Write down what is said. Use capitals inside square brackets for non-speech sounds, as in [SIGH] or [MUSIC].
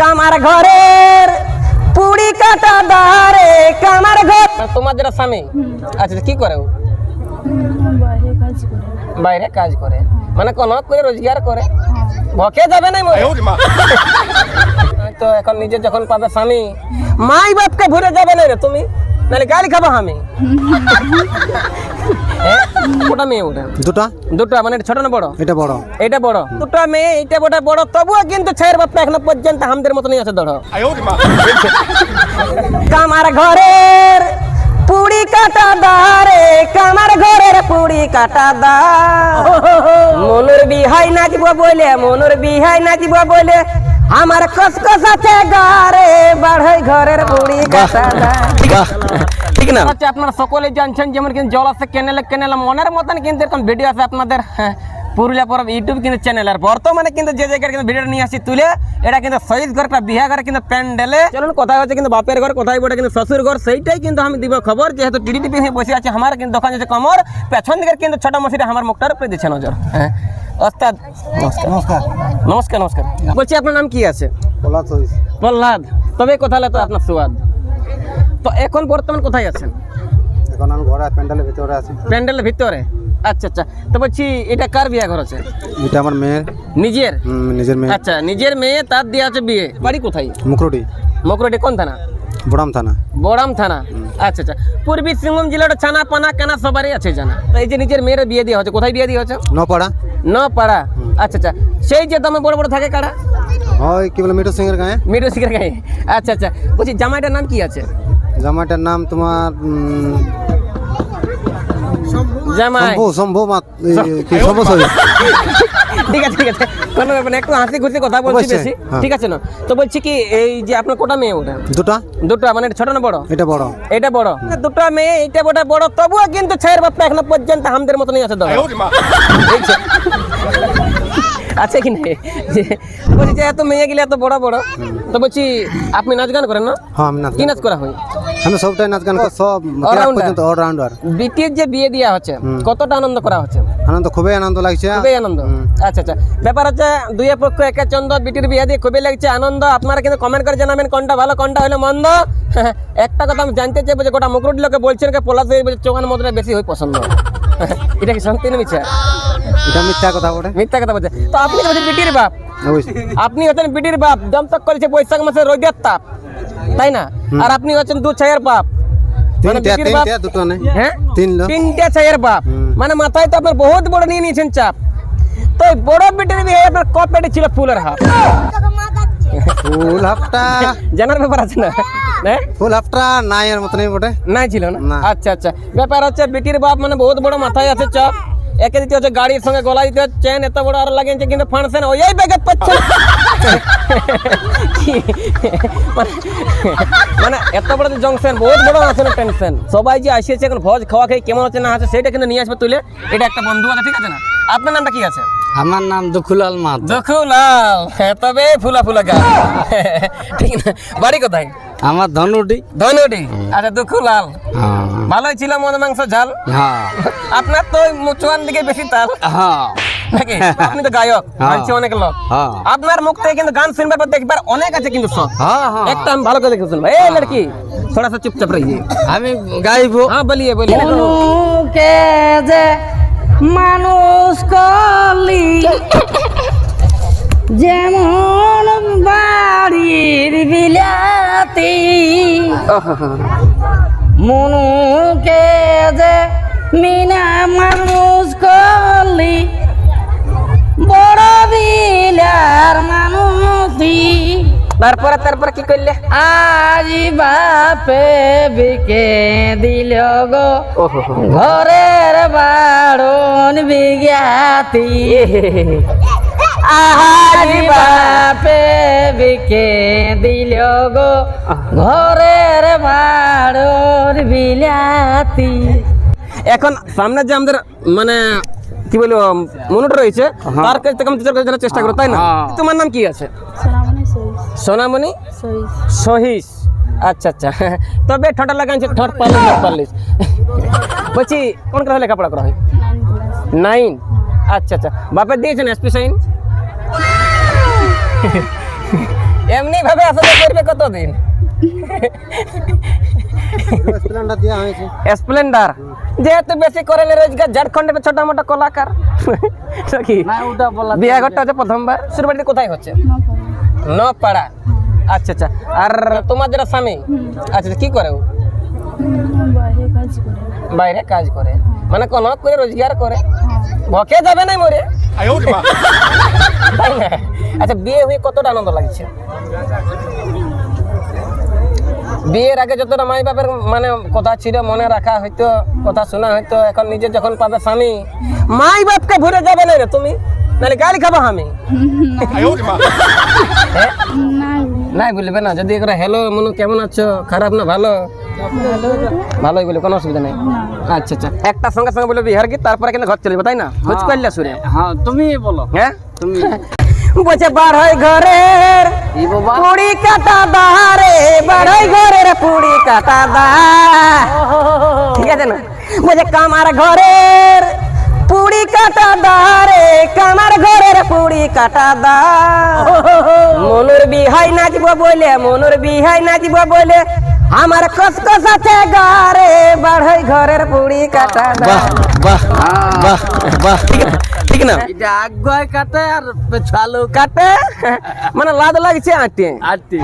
কামার ঘরের পুড়ি কাটা দারে কামার ঘর। তোমার যেটা স্বামী আচ্ছা কি করে ও? বাইরে কাজ করে। বাইরে কাজ করে মানে কোন করে রোজগার করে। ভকে যাবে না তো এখন নিজে যখন পাবে স্বামী মাই বাপকে ভুলে যাবে না রে তুমি? নাহলে গালি খাব আমি? [LAUGHS] মেয়ে ওটা। দুটা? দুটো মানে এটা ছোট না বড়? এটা বড়। এটা বড়। দুটো মেয়ে এটা বড় বড় তবুও কিন্তু এখনও পর্যন্ত আমাদের মতনই আছে ধরো। কামার ঘরের পুড়ি কাটা দারে কামার ঘরের পুড়ি কাটা দা মনুর বিহাই নাচব বলে মনুর বিহাই নাচব বলে আমার কসকস আছে গারে বাড়াই ঘরের পুড়ি কাটা দা ঠিক না হচ্ছে আপনারা সকলে জানছেন যেমন কিন্তু জল আছে কেনেলে কেনেলে মনের মতন কিন্তু এরকম ভিডিও আছে আপনাদের হ্যাঁ, পুরুলিয়া পরব ইউটিউব কিন্তু চ্যানেলের বর্তমানে কিন্তু যে জায়গায় কিন্তু ভিডিওটা নিয়ে আসি তুলে এটা কিন্তু শহীদ ঘর একটা বিহা ঘরে কিন্তু প্যান্ডেলে চলুন কোথায় হচ্ছে কিন্তু বাপের ঘর কোথায় বটে কিন্তু শ্বশুর ঘর সেইটাই কিন্তু আমি দিব খবর যেহেতু টিডি টিপি হয়ে বসে আছে আমার কিন্তু দোকান আছে কমর পেছন দিকের কিন্তু ছোট মশিটা আমার মুখটার উপরে দিচ্ছে নজর হ্যাঁ ওস্তাদ নমস্কার নমস্কার। নমস্কার নমস্কার। বলছি আপনার নাম কি আছে? প্রহ্লাদ তবে কোথায় তো আপনার সুয়াদ তো এখন বর্তমান কোথায় আছেন? এখন আমি ঘরে প্যান্ডেলের ভিতরে আছি। প্যান্ডেলের ভিতরে? আচ্ছা আচ্ছা। তো বলছি এটা কার বিয়ে ঘর আছে? এটা আমার মেয়ের। নিজের? নিজের মেয়ে। আচ্ছা নিজের মেয়ে তার দিয়ে আছে বিয়ে। বাড়ি কোথায়? মুকরুডি মকরটি কোন থানা? বুড়াম থানা। বড়াম থানা। আচ্ছা আচ্ছা। পূর্বী সিংভূম জেলার ছানা পানা কানা সবারই আছে জানা। তো এই যে নিজের মেয়ের বিয়ে দিয়ে হচ্ছে কোথায় বিয়ে দিয়ে হচ্ছে নপাড়া। ন পাড়া? আচ্ছা আচ্ছা। সেই যে দমে বড় বড় থাকে কাড়া হয় কি বলে মিঠু সিংয়ের গায়ে? মিঠো শিখের গায়ে। আচ্ছা আচ্ছা। বলছি জামাইটার নাম কি আছে? জামাইটার নাম তোমার জামাই। শম্ভু শম্ভু মাত কি শম্ভু [LAUGHS] ঠিক আছে ঠিক আছে। কোনো ব্যাপার একটু হাসি খুশি কথা বলছি বেশি হ্যাঁ। ঠিক আছে না? তো বলছি কি এই যে আপনার কোটা মেয়ে ওটা দুটা। দুটো মানে এটা ছোট না বড়? এটা বড়। এটা বড়। দুটো মেয়ে এটা বড় বড় তবুও কিন্তু ছেড় বাপটা এখনও পর্যন্ত আমাদের মতনই আছে? আছে কি না? বলছি যে এত মেয়ে গেলে এত বড় বড়। তো বলছি আপনি নাচ গান করেন না? হ্যাঁ কি নাচ করা হয়? আমি সবটাই নাচ গান সব পর্যন্ত অলরাউন্ডার বিটির যে বিয়ে দেওয়া হচ্ছে কতটা আনন্দ করা হচ্ছে? আনন্দ খুবই আনন্দ লাগছে। খুবই আনন্দ। আচ্ছা আচ্ছা। ব্যাপার হচ্ছে দুই পক্ষ একে চন্দ্র বিটির বিয়ে দিয়ে খুবই লাগছে আনন্দ। আপনারা কিন্তু কমেন্ট করে জানাবেন কোনটা ভালো কোনটা হলো মন্দ। [LAUGHS] একটা কথা আমি জানতে চাইব যে গোটা মুকুট লোকে বলছেন পলাশ বলছে চোখান মধ্যে বেশি হয় পছন্দ। [LAUGHS] এটা কি সত্যি না মিথ্যা? এটা মিথ্যা কথা বলে মিথ্যা কথা বলছে। তো আপনি বিটির বাপ? আপনি হচ্ছেন বিটির বাপ দমতক করেছে বৈশাখ মাসে রোদের তাপ তাই না? আর আপনি হচ্ছেন দু ছায়ের বাপ। মানে তিনটা বিটির বাপ তিনটা দুটো নেই হ্যাঁ? তিন লোক তিনটে ছায়ের বাপ। মানে মাথায় তো আপনার বহুত বড় নিয়ে নিয়েছেন চাপ। তো এই বড় বেটির বিয়ে আপনার ক পেটে ছিল ফুলের হাফ? ফুল হাফটা। জানার ব্যাপার আছে না? হ্যাঁ? ফুল হাফটা নাই এর মতনই বটে। নাই ছিল না? না। আচ্ছা আচ্ছা। ব্যাপার হচ্ছে বেটির বাপ মানে বহুত বড় মাথায় আছে চাপ। একে দিতে হচ্ছে গাড়ির সঙ্গে গলা দিতে হচ্ছে চেন এত বড় আর লাগিয়েছে কিন্তু ফাংশন ওই ব্যাগেট পাচ্ছে না। মানে- মানে এত বড় জংশন বহুত বড় আছে না টেনশন সবাই যে আসিয়েছে এখন ভোজ খাওয়া খেয়ে কেমন হচ্ছে না আছে সেটা কিন্তু নিয়ে আসবে তুলে। এটা একটা বন্ধু আছে ঠিক আছে না? আপনার নামটা কি আছে? আমার নাম দুখুলাল মা দখুলাল হ্যাঁ তবে ফুলা ফুলা গা ঠিক না? বাড়ি কোথায়? আমার ধনুটি ধনুটি আচ্ছা দুঃখ লাল। হ্যাঁ। ভালোই ছিল মনে মাংস ঝাল। হ্যাঁ। আপনার তো মুচুয়ান দিকে বেশি তাল। হ্যাঁ। আপনি তো গায়ক লোক। আপনার মুখ থেকে কিন্তু গান শুনবার দেখবার অনেক আছে কিন্তু শখ। একটা আমি ভালো করে দেখে শুনব। এই চুপচাপ রইয়ে আমি গাইবো। হ্যাঁ বলিয়ে বলিয়ে। মানুষ কলি যেমন বা বিলাতি মনুকে যে মিনা মানুষ কলি বড় বিলার মানুষই। তারপরে তারপরে কি করলে? আজি বাপে বিকে দিল গো। ঘরের বাড়ন বিজ্ঞাতি আজি বাপে বিকে দিল গো ঘরের বাড়ন বিলাতি। এখন সামনে যে আমাদের মানে কি বলব মনোট রয়েছে তার কাছ থেকে আমি জানার চেষ্টা করো তাই না? হ্যাঁ। তোমার নাম কি আছে? সোনামণি সহিস আচ্ছা আচ্ছা। তবে ঠোঁটা লাগাইছে ঠোঁট পারলিস ঠোঁট পারলিস বলছি কোন ক্লাসে লেখাপড়া করা হয়? Nine nine. আচ্ছা আচ্ছা। বাপের দিয়েছেন এসপি সাইন এমনি ভাবে আসলে করবে কতদিন? স্প্লেন্ডার যেহেতু বেশি করে না রোজগার ঝাড়খণ্ডের ছোট মোটো কলাকার। নাকি না ওটা বলা বিয়ে ঘরটা হচ্ছে প্রথমবার। শুরু বাড়িতে কোথায় হচ্ছে? নপাড়া। আচ্ছা আচ্ছা। আর তোমার যেটা স্বামী? আচ্ছা আচ্ছা, কি করে ও? বাইরে কাজ করে। বাইরে কাজ করে মানে কোন করে রোজগার করে। ভকে যাবে না মরে। তাই না? আচ্ছা বিয়ে হয়ে কতটা আনন্দ লাগছে? বিয়ের আগে যতটা মাই বাপের মানে কথা ছিল মনে রাখা হয়তো কথা শোনা হয়তো এখন নিজে যখন পাবে স্বামী মাই বাপকে ভুলে যাবে না রে তুমি? নাহলে গালি খাব আমি। [LAUGHS] হ্যাঁ? নাই বলবে না যদি একবার হ্যালো মনু কেমন আছো? খারাপ না ভালো? ভালোই বলে কোনো অসুবিধা নেই। আচ্ছা আচ্ছা। একটা সঙ্গে সঙ্গে বলে বিহার কি তারপরে কিন্তু ঘর চলে যাবে তাই না? খোঁজ করলে সুরে? হ্যাঁ তুমি বলো। হ্যাঁ? তুমি বলছে হয় ঘরের পুড়ি কাটা দারে হয় ঘরের পুড়ি কাটা দা। ঠিক আছে না? বলছে কামার ঘরের পুড়ি কাটা দারে কামার ঘরের পুড়ি কাটা দা। মনুর বিহাই নাচব বলে মনুর বিহাই নাচব বলে আমার কসকস আছে গারে বাড়াই ঘরের পুড়ি কাটা দা। বাহ বাহ বাহ ঠিক না? এটা কাটে আর পেছালো কাটে। [LAUGHS] মানে লাদ লাগছে আটে আটটি।